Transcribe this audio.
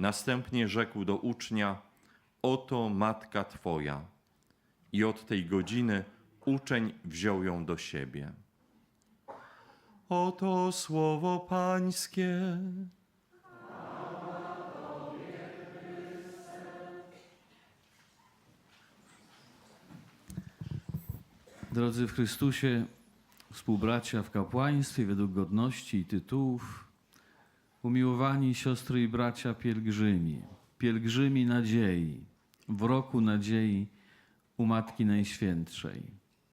Następnie rzekł do ucznia: Oto matka twoja. I od tej godziny uczeń wziął ją do siebie. Oto słowo Pańskie. Drodzy w Chrystusie, współbracia w kapłaństwie według godności i tytułów, umiłowani siostry i bracia pielgrzymi, pielgrzymi nadziei, w roku nadziei u Matki Najświętszej.